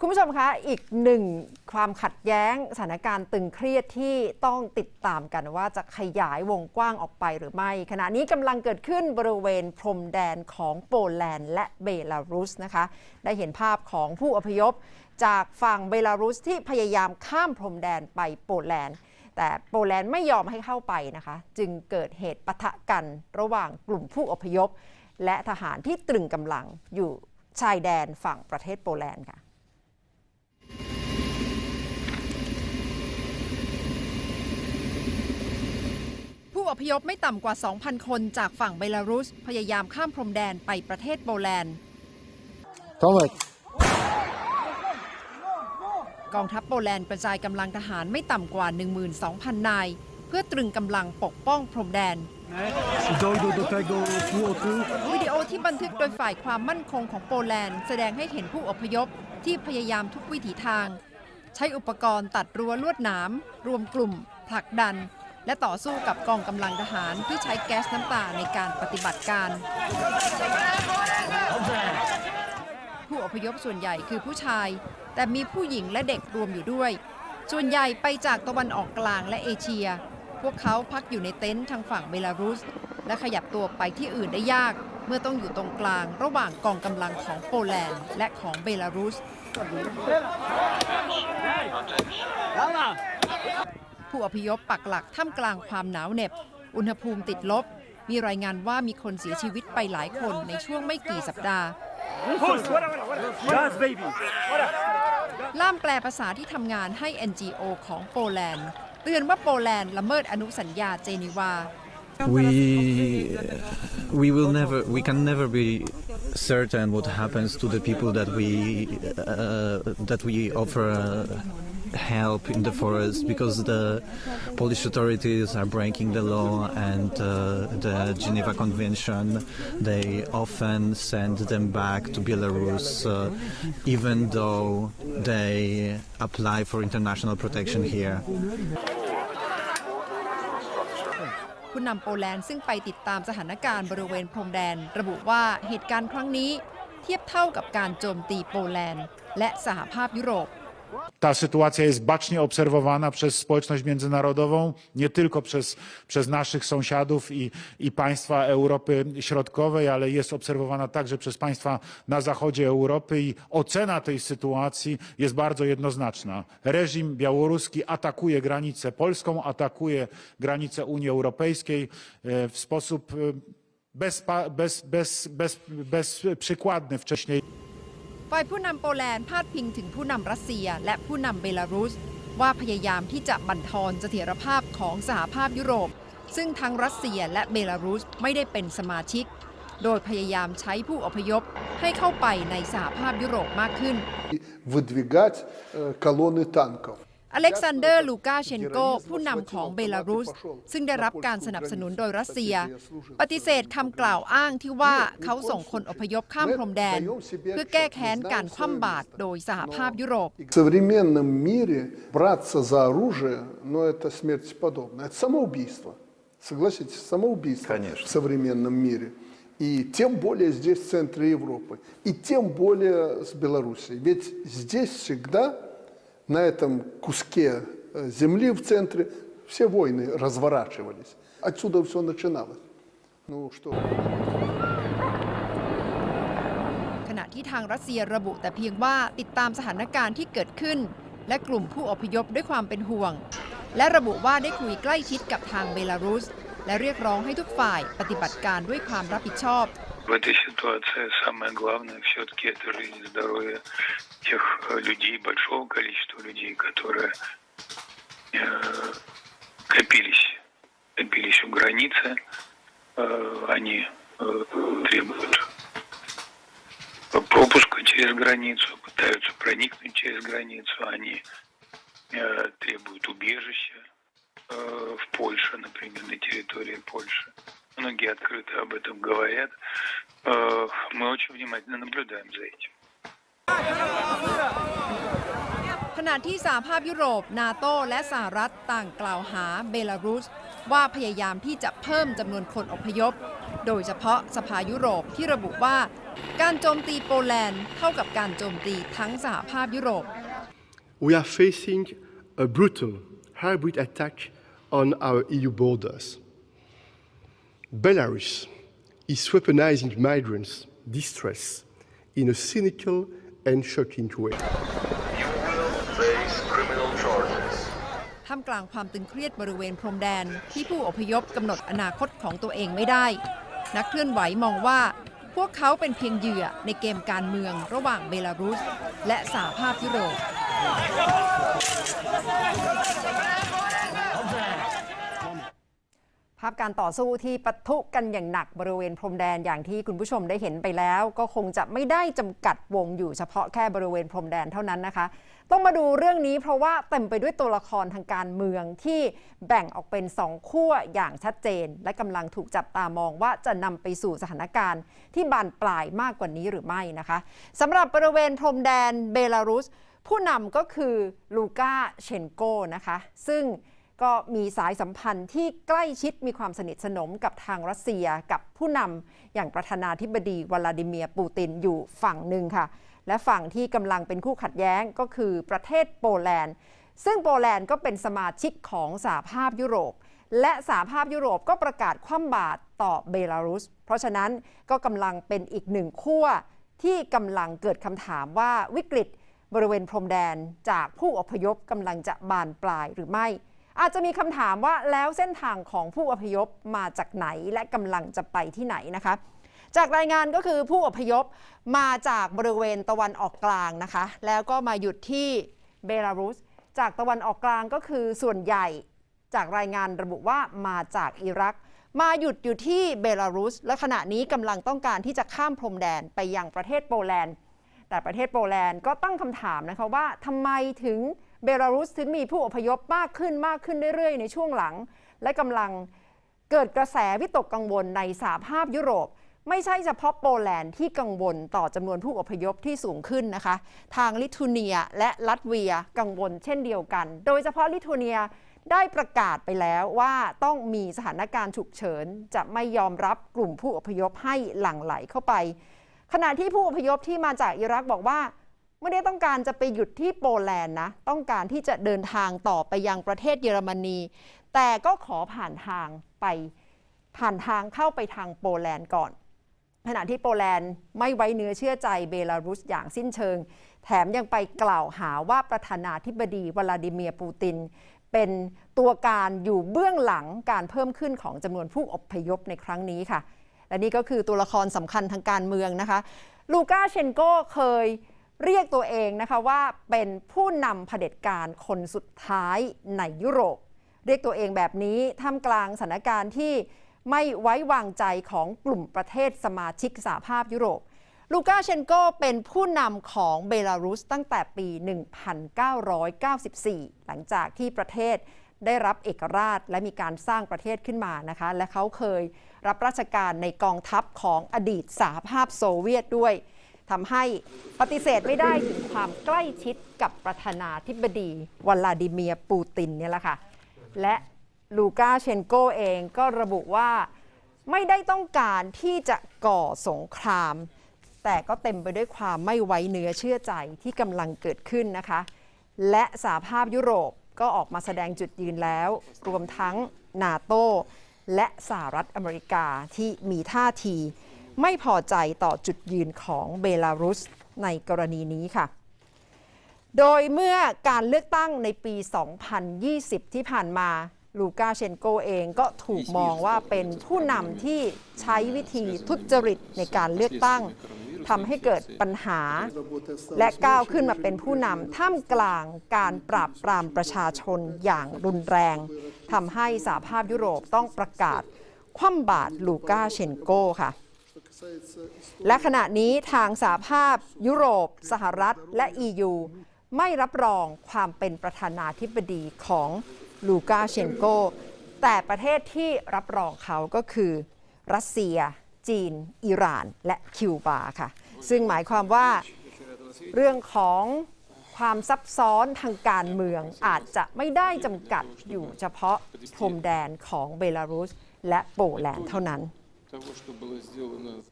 คุณผู้ชมคะ อีกหนึ่งความขัดแย้งสถานการณ์ตึงเครียดที่ต้องติดตามกันว่าจะขยายวงกว้างออกไปหรือไม่ ขณะนี้กำลังเกิดขึ้นบริเวณพรมแดนของโปแลนด์และเบลารุสนะคะ ได้เห็นภาพของผู้อพยพ จากฝั่งเบลารุสที่พยายามข้ามพรมแดนไปโปแลนด์ แต่โปแลนด์ไม่ยอมให้เข้าไปนะคะ จึงเกิดเหตุปะทะกันระหว่างกลุ่มผู้อพยพ และทหารที่ตรึงกำลังอยู่ชายแดนฝั่งประเทศโปแลนด์ค่ะ ผู้อพยพไม่ต่ำกว่า 2,000 คนจากฝั่งเบลารุส พยายามข้ามพรมแดนไปประเทศโปแลนด์ Tomek, กองทัพโปแลนด์กระจายกำลังทหารไม่ต่ำกว่า 12,000 นาย เพื่อตรึงกำลังปกป้องพรมแดน dojdą do tego płotu. วิดีโอที่บันทึกโดยฝ่ายความมั่นคงของโปแลนด์ แสดงให้เห็นผู้อพยพที่พยายามทุกวิถีทาง ใช้อุปกรณ์ตัดรั้วลวดหนามรวมกลุ่มผลักดัน และต่อสู้กับกองกำลังทหารที่ใช้แก๊สน้ำตาในการปฏิบัติการ ผู้อพยพส่วนใหญ่คือผู้ชาย แต่มีผู้หญิงและเด็กรวมอยู่ด้วย ส่วนใหญ่ไปจากตะวันออกกลางและเอเชีย พวกเขาพักอยู่ในเต็นท์ทางฝั่งเบลารุส และขยับตัวไปที่อื่นได้ยาก เมื่อต้องอยู่ตรงกลางระหว่างกองกำลังของโปแลนด์และของเบลารุส ผู้อพยพปักหลักท่ามกลางความหนาวเหน็บ อุณหภูมิติดลบ มีรายงานว่ามีคนเสียชีวิตไปหลายคนในช่วงไม่กี่สัปดาห์ Gas, baby. ล่ามแปลภาษาที่ทำงานให้ NGO ของโปแลนด์เตือนว่าโปแลนด์ละเมิดอนุสัญญาเจนีวา we we will never we can never be certain what happens to the people that we uh, that we offer uh, help in the forest because the Polish authorities are breaking the law and uh, the Geneva Convention. They often send them back to Belarus, uh, even though they apply for international protection here. ผู้นำโปแลนด์ซึ่งไปติดตามสถานการณ์บริเวณพรมแดน ระบุว่าเหตุการณ์ครั้งนี้ เทียบเท่ากับการโจมตีโปแลนด์ และสหภาพยุโรป Ta sytuacja jest bacznie obserwowana przez społeczność międzynarodową, nie tylko przez, przez naszych sąsiadów i, i państwa Europy Środkowej, ale jest obserwowana także przez państwa na zachodzie Europy i ocena tej sytuacji jest bardzo jednoznaczna. Reżim białoruski atakuje granicę polską, atakuje granicę Unii Europejskiej e, w sposób e, bez, bez, bez, bezprzykładny wcześniej. ฝ่ายผู้นำโปแลนด์พาดพิงถึงผู้นำรัสเซีย และผู้นำเบลารุส ว่าพยายามที่จะบั่นทอนเสถียรภาพของสหภาพยุโรป ซึ่งทั้งรัสเซียและเบลารุสไม่ได้เป็นสมาชิก โดยพยายามใช้ผู้อพยพให้เข้าไปในสหภาพยุโรปมากขึ้น и выдвигать э, колонны танков. อเล็กซานเดอร์ ลูกาเชนโก ผู้นำของเบลารุส ซึ่งได้รับการสนับสนุนโดยรัสเซีย ปฏิเสธคำกล่าวอ้างที่ว่าเขาส่งคนอพยพข้ามพรมแดน เพื่อแก้แค้นการคว่ำบาตรโดยสหภาพยุโรป И в современном мире браться за оружие, ну это смерть подобно. Это самоубийство. Согласитесь, самоубийство Конечно. в современном мире. И тем более здесь, в центре Европы. И тем более с Белоруссией. Ведь здесь всегда, на этом куске э, земли в центре, все войны разворачивались. Отсюда все начиналось. Ну что... ขณะที่ทางรัสเซียระบุแต่เพียงว่าติดตามสถานการณ์ที่เกิดขึ้น และกลุ่มผู้อพยพด้วยความเป็นห่วง และระบุว่าได้คุยใกล้ชิดกับทางเบลารุส และเรียกร้องให้ทุกฝ่ายปฏิบัติการด้วยความรับผิดชอบ В этой ситуации самое главное все-таки это жизнь и здоровье тех э, людей, большого количества людей, которые э, копились, копились у границы. Э, они э, требуют пропуска через границу, пытаются проникнуть через границу. Они э, требуют убежища э, в Польше, например, на территории Польши. Многие открыто об этом говорят. Э, Мы очень внимательно наблюдаем за этим. ขณะที่สหภาพยุโรป นาโตและสหรัฐต่างกล่าวหาเบลารุส ว่าพยายามที่จะเพิ่มจำนวนคนอพยพ โดยเฉพาะสภายุโรปที่ระบุว่า การโจมตีโปแลนด์เท่ากับการโจมตีทั้งสหภาพยุโรป We are facing a brutal hybrid attack on our EU borders. Belarus is weaponizing migrants' distress in a cynical and shocking way. You will face criminal charges. ท่ามกลางความตึงเครียดบริเวณพรมแดน ที่ผู้อพยพกำหนดอนาคตของตัวเองไม่ได้ นักเคลื่อนไหวมองว่า พวกเขาเป็นเพียงเหยื่อในเกมการเมืองระหว่างเบลารุส และสหภาพยุโรป ภาพการต่อสู้ที่ปะทุกันอย่างหนักบริเวณพรมแดนอย่างที่คุณผู้ชมได้เห็นไปแล้ว ก็คงจะไม่ได้จำกัดวงอยู่เฉพาะแค่บริเวณพรมแดนเท่านั้นนะคะ ต้องมาดูเรื่องนี้เพราะว่าเต็มไปด้วยตัวละครทางการเมืองที่แบ่งออกเป็นสองขั้วอย่างชัดเจน และกำลังถูกจับตามองว่าจะนำไปสู่สถานการณ์ที่บานปลายมากกว่านี้หรือไม่นะคะสำหรับบริเวณพรมแดนเบลารุส ผู้นำก็คือลูกาเชนโกนะคะ ซึ่ง ก็มีสายสัมพันธ์ที่ใกล้ชิดมีความสนิทสนมกับทางรัสเซียกับผู้นำอย่างประธานาธิบดีวลาดิเมียร์ปูตินอยู่ฝั่งหนึ่งค่ะ และฝั่งที่กำลังเป็นคู่ขัดแย้งก็คือประเทศโปแลนด์ ซึ่งโปแลนด์ก็เป็นสมาชิกของสหภาพยุโรป และสหภาพยุโรปก็ประกาศคว่ำบาตรต่อเบลารุส เพราะฉะนั้นก็กำลังเป็นอีกหนึ่งขั้วที่กำลังเกิดคำถามว่าวิกฤตบริเวณพรมแดนจากผู้อพยพกำลังจะบานปลายหรือไม่ อาจจะมีคำถามว่าแล้วเส้นทางของผู้อพยพมาจากไหนและกำลังจะไปที่ไหนนะคะจากรายงานก็คือผู้อพยพมาจากบริเวณตะวันออกกลางนะคะ แล้วก็มาหยุดที่เบลารุส จากตะวันออกกลางก็คือส่วนใหญ่จากรายงานระบุว่ามาจากอิรัก มาหยุดอยู่ที่เบลารุส และขณะนี้กำลังต้องการที่จะข้ามพรมแดนไปยังประเทศโปแลนด์ แต่ประเทศโปแลนด์ก็ตั้งคำถามนะคะว่าทำไมถึง เบลารุสถึงมีผู้อพยพมากขึ้นมากขึ้นเรื่อยๆ ในช่วงหลัง และกำลังเกิดกระแสวิตกกังวลในสหภาพยุโรป ไม่ใช่เฉพาะโปแลนด์ที่กังวลต่อจำนวนผู้อพยพที่สูงขึ้นนะคะ ทางลิทัวเนียและลัตเวียกังวลเช่นเดียวกัน โดยเฉพาะลิทัวเนียได้ประกาศไปแล้วว่าต้องมีสถานการณ์ฉุกเฉิน จะไม่ยอมรับกลุ่มผู้อพยพให้หลั่งไหลเข้าไป ขณะที่ผู้อพยพที่มาจากอิรักบอกว่า ไม่ได้ต้องการจะไปหยุดที่โปแลนด์นะ ต้องการที่จะเดินทางต่อไปยังประเทศเยอรมนี แต่ก็ขอผ่านทางไปผ่านทางเข้าไปทางโปแลนด์ก่อน ขณะที่โปแลนด์ไม่ไว้เนื้อเชื่อใจเบลารุสอย่างสิ้นเชิง แถมยังไปกล่าวหาว่าประธานาธิบดีวลาดิเมียร์ปูติน เป็นตัวการอยู่เบื้องหลังการเพิ่มขึ้นของจำนวนผู้อพยพในครั้งนี้ค่ะ และนี่ก็คือตัวละครสำคัญทางการเมืองนะคะ ลูกาเชนโกเคย เรียกตัวเองนะคะว่าเป็นผู้นำเผด็จการคนสุดท้ายในยุโรป เรียกตัวเองแบบนี้ท่ามกลางสถานการณ์ที่ไม่ไว้วางใจของกลุ่มประเทศสมาชิกสหภาพยุโรป ลูกาเชนโกเป็นผู้นำของเบลารุสตั้งแต่ปี 1994 หลังจากที่ประเทศได้รับเอกราชและมีการสร้างประเทศขึ้นมานะคะ และเขาเคยรับราชการในกองทัพของอดีตสหภาพโซเวียตด้วย ทำให้ปฏิเสธไม่ได้ถึงความใกล้ชิดกับประธานาธิบดีวลาดิเมียร์ปูตินเนี่ยแหละค่ะ และลูกาเชนโกเองก็ระบุว่าไม่ได้ต้องการที่จะก่อสงคราม แต่ก็เต็มไปด้วยความไม่ไว้เนื้อเชื่อใจที่กำลังเกิดขึ้นนะคะ และสหภาพยุโรปก็ออกมาแสดงจุดยืนแล้ว รวมทั้งนาโตและสหรัฐอเมริกาที่มีท่าที ไม่พอใจต่อจุดยืนของเบลารุสในกรณีนี้ค่ะ โดยเมื่อการเลือกตั้งในปี 2020 ที่ผ่านมาลูกาเชนโกเองก็ถูกมองว่าเป็นผู้นำที่ใช้วิธีทุจริตในการเลือกตั้งทำให้เกิดปัญหา และก้าวขึ้นมาเป็นผู้นำท่ามกลางการปราบปรามประชาชนอย่างรุนแรงทำให้สหภาพยุโรปต้องประกาศคว่ำบาตรลูกาเชนโกค่ะ และขณะนี้ทางสหภาพ ยุโรป สหรัฐ และ EU ไม่รับรองความเป็นประธานาธิบดีของลูกาเชนโก แต่ประเทศที่รับรองเขาก็คือ รัสเซีย จีน อิหร่าน และคิวบาค่ะ ซึ่งหมายความว่าเรื่องของความซับซ้อนทางการเมืองอาจจะไม่ได้จำกัดอยู่เฉพาะพรมแดนของเบลารุส และโปแลนด์เท่านั้น того, что было сделано